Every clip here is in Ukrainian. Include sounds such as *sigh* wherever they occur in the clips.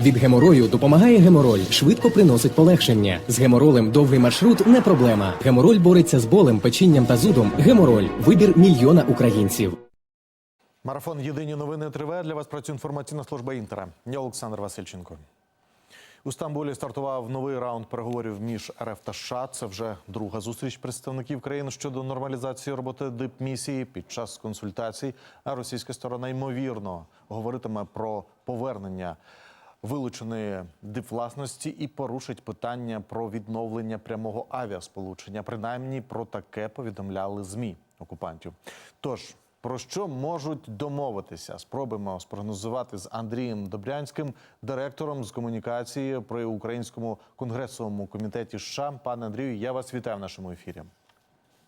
Від геморою допомагає гемороль, швидко приносить полегшення. З геморолем довгий маршрут не проблема. Гемороль бореться з болем, печінням та зудом. Гемороль вибір мільйона українців. Марафон Єдині новини триває. Для вас працює інформаційна служба Інтера. Я Олександр Васильченко. У Стамбулі стартував новий раунд переговорів між РФ та США. Це вже друга зустріч представників країн щодо нормалізації роботи дипмісії. Під час консультацій а російська сторона ймовірно говоритиме про повернення вилученої дипвласності і порушить питання про відновлення прямого авіасполучення. Принаймні про таке повідомляли змі окупантів. Тож про що можуть домовитися? Спробуємо спрогнозувати з Андрієм Добрянським, директором з комунікації при українському конгресовому комітеті США. Пане Андрію, я вас вітаю в нашому ефірі.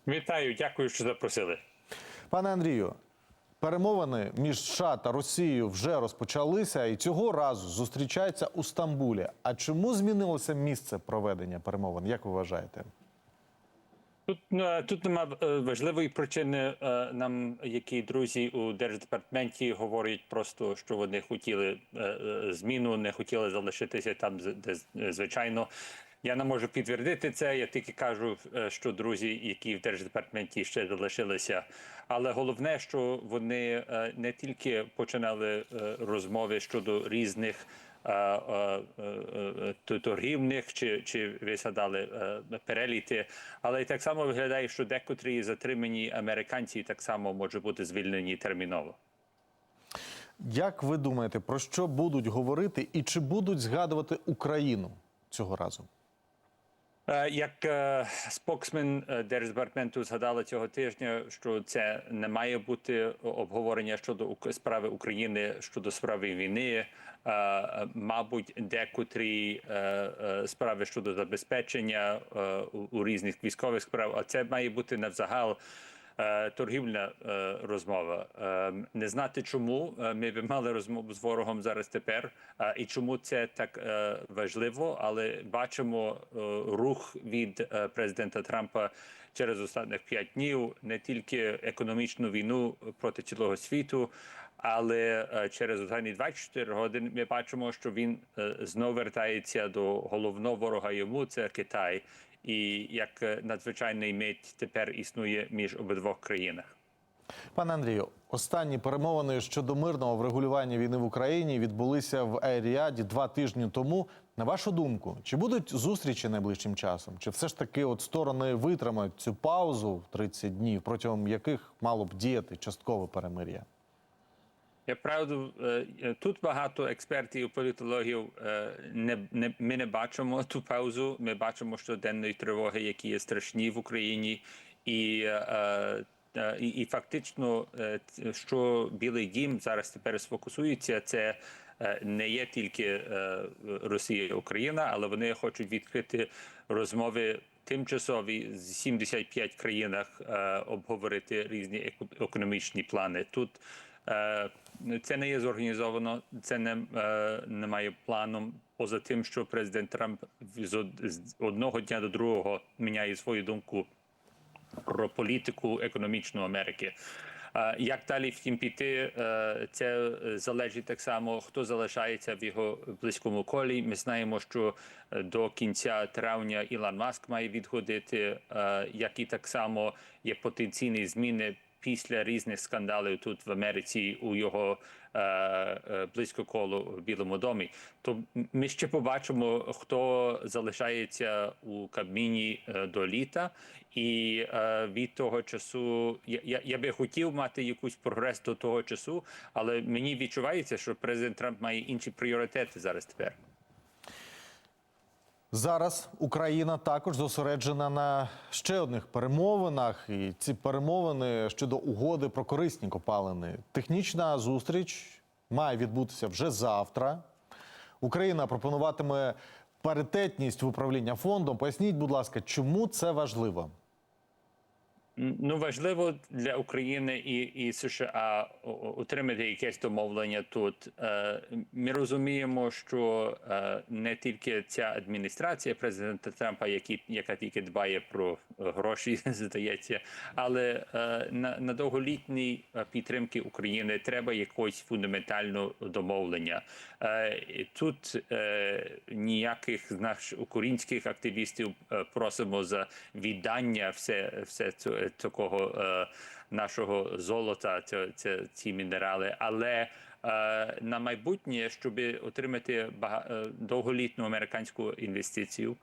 Вітаю, дякую, що запросили. Пане Андрію, перемовини між США та Росією вже розпочалися, і цього разу зустрічаються у Стамбулі. А чому змінилося місце проведення перемовин? Як ви вважаєте? Тут е, тут нема е, важливої причини. е, Нам які друзі у держдепартаменті говорять просто, що вони хотіли зміну, не хотіли залишитися там, де звичайно. Я не можу підтвердити це. Я тільки кажу, е, що друзі, які в держдепартаменті ще залишилися. Але головне, що вони е, не тільки починали е, розмови щодо різних торгівних чи, чи ви згадали е, переліти, але й так само виглядає, що декотрі затримані американці так само можуть бути звільнені терміново. Як ви думаєте, про що будуть говорити і чи будуть згадувати Україну цього разу? Е, Як е, споксмен е, Держдепартаменту згадали цього тижня, що це не має бути обговорення щодо справи України щодо справи війни. Мабуть, декотрі справи щодо забезпечення у різних військових справ, а це має бути навзагал. Е, Торгівельна е, розмова. Е, Не знати, чому ми б мали розмову з ворогом зараз тепер, і чому це так важливо, але бачимо рух від президента Трампа через останніх п'ять днів не тільки економічну війну проти цілого світу, але е, через останні 24 години ми бачимо, що він е, знову вертається до головного ворога йому це Китай, і як е, надзвичайний мить тепер існує між обидвох країнах. Пане Андрію, останні перемовини щодо мирного врегулювання війни в Україні відбулися в Ер-Ріаді два тижні тому. На вашу думку, чи будуть зустрічі найближчим часом? Чи все ж таки от сторони витримають цю паузу в 30 днів, протягом яких мало б діяти часткове перемир'я? Я правду е, е, тут багато експертів, політологів е, не, не ми не бачимо ту паузу. Ми бачимо щоденної тривоги, які є страшні в Україні, і, і, і фактично, що Білий Дім зараз тепер сфокусується, це не є тільки Росія і Україна, але вони хочуть відкрити розмови тимчасові з 75 країнах обговорити різні еко- економічні плани. Тут Це не є зорганізовано, це не, е, немає плану. Поза тим, що президент Трамп з од- з одного дня до другого міняє свою думку про політику економічну Америки. Е, Як далі втім піти, е, це е, залежить так само, хто залишається в його близькому колі. Ми знаємо, що е, до кінця травня Ілон Маск має відходити, е, як і так само є потенційні зміни після різних скандалів тут в Америці у його е, е, близько колу в Білому домі. То ми ще побачимо, хто залишається у Кабміні е, до літа, і від того часу я, я, би хотів мати якийсь прогрес до того часу, але мені відчувається, що президент Трамп має інші пріоритети зараз тепер. Зараз Україна також зосереджена на ще одних перемовинах, і ці перемовини щодо угоди про корисні копалини. Технічна зустріч має відбутися вже завтра. Україна пропонуватиме паритетність в управління фондом. Поясніть, будь ласка, чому це важливо? Ну, важливо для України і, і США отримати якесь домовлення тут. Е, Ми розуміємо, що е, не тільки ця адміністрація президента Трампа, які, яка тільки дбає про е, гроші, *laughs* здається, але на, на довголітній підтримки України треба якось фундаментальне домовлення. Тут ніяких наших українських активістів просимо за віддання все, все цього- такого е, нашого золота, ці мінерали, але е, на майбутнє, щоб отримати бага- е, довголітну американську інвестицію,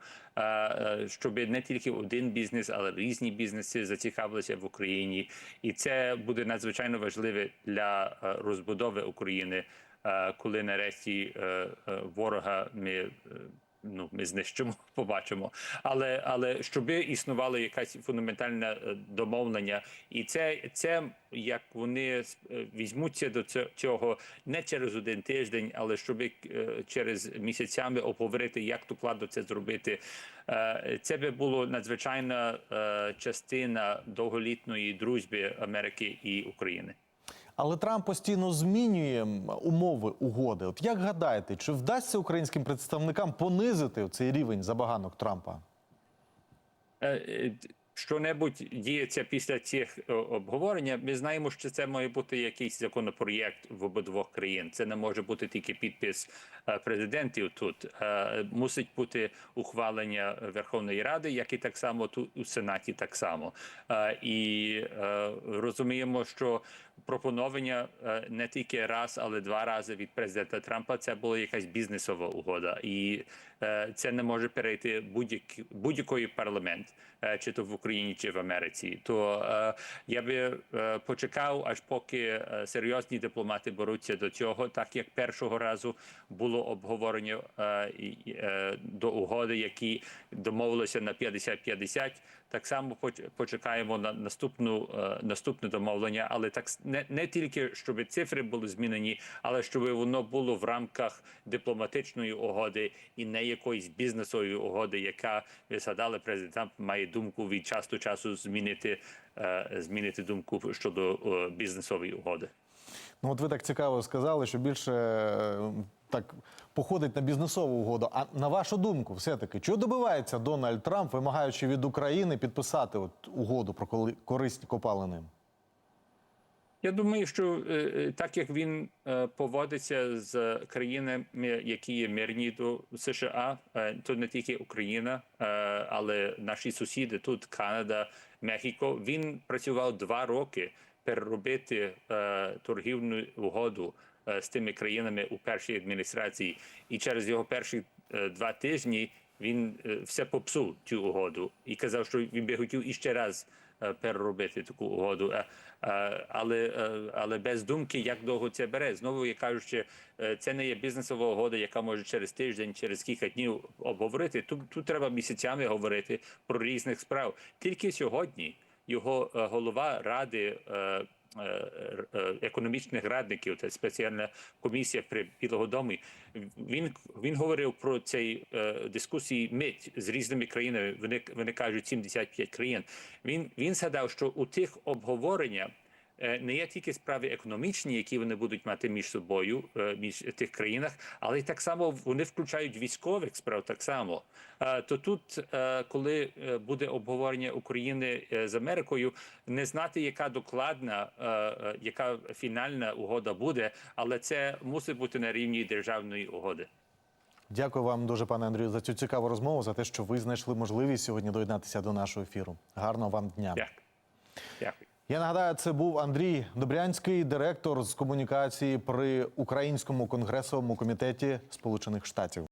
щоб не тільки один бізнес, але різні бізнеси зацікавилися в Україні, і це буде надзвичайно важливе для розбудови України, коли нарешті ворога ми. Ну, ми знищимо, *laughs* побачимо. Але але щоб існувала якась фундаментальне е, домовлення, і це, це як вони е, візьмуться до цього не через один тиждень, але щоб е, через місяцями обговорити, як докладно це зробити. Це би було надзвичайна частина довголітної дружби Америки і України. Але Трамп постійно змінює умови угоди. От як гадаєте, чи вдасться українським представникам понизити цей рівень забаганок Трампа? Що-небудь діється після цих е, обговорення. Ми знаємо, що це має бути якийсь законопроєкт в обидвох країн. Це не може бути тільки підпис е, президентів тут. Е, Мусить бути ухвалення Верховної Ради, як і так само тут у Сенаті. Так само і розуміємо, що пропонування не тільки раз, але два рази від президента Трампа це була якась бізнесова угода, і це не може перейти будь-як будь-який парламент, чи то в Україні, чи в Америці. То е, я би е, почекав, аж поки е, серйозні дипломати беруться до цього, так як першого разу було обговорення е, е, до угоди, які домовилися на 50-50, так само поч- почекаємо на наступну е, наступне домовлення, але так не, не тільки щоб цифри були змінені, але щоб воно було в рамках дипломатичної угоди і не якоїсь бізнесової угоди, яка ви згадали, президент має думку від часу до часу змінити е, змінити думку щодо е, бізнесової угоди. Ну, от ви так цікаво сказали, що більше е, так походить на бізнесову угоду. А на вашу думку, все-таки, чого добивається Дональд Трамп, вимагаючи від України підписати от угоду про корисні копалини? Я думаю, що е, е, так як він е, поводиться з країнами, які є мирні до США, то не тільки Україна, але наші сусіди тут Канада, Мехіко. Він працював два роки переробити торгівну угоду з тими країнами у першій адміністрації, і через його перші два тижні він все попсув цю угоду і казав, що він би хотів іще раз переробити таку угоду. Е, е, Але, е, але без думки, як довго це бере. Знову я кажу, що е, це не є бізнесова угода, яка може через тиждень, через кілька днів обговорити. Тут, тут треба місяцями говорити про різних справ. Тільки сьогодні його е, голова ради. Е, е, е, Економічних радників, це спеціальна комісія при Білого дому. Він він говорив про цей дискусії мить з різними країнами. Вони вони кажуть 75 країн. Він він згадав, що у тих обговореннях не є тільки справи економічні, які вони будуть мати між собою е, між тих країнах, але й так само вони включають військових справ. Так само Е, то тут, е, коли е, буде обговорення України е, з Америкою, не знати, яка докладна, е, е, яка фінальна угода буде, але це мусить бути на рівні державної угоди. Дякую вам дуже, пане Андрію, за цю цікаву розмову, за те, що ви знайшли можливість сьогодні доєднатися до нашого ефіру. Гарного вам дня. Дякую. Дякую. Я нагадаю, це був Андрій Добрянський, директор з комунікації при Українському конгресовому комітеті Сполучених Штатів.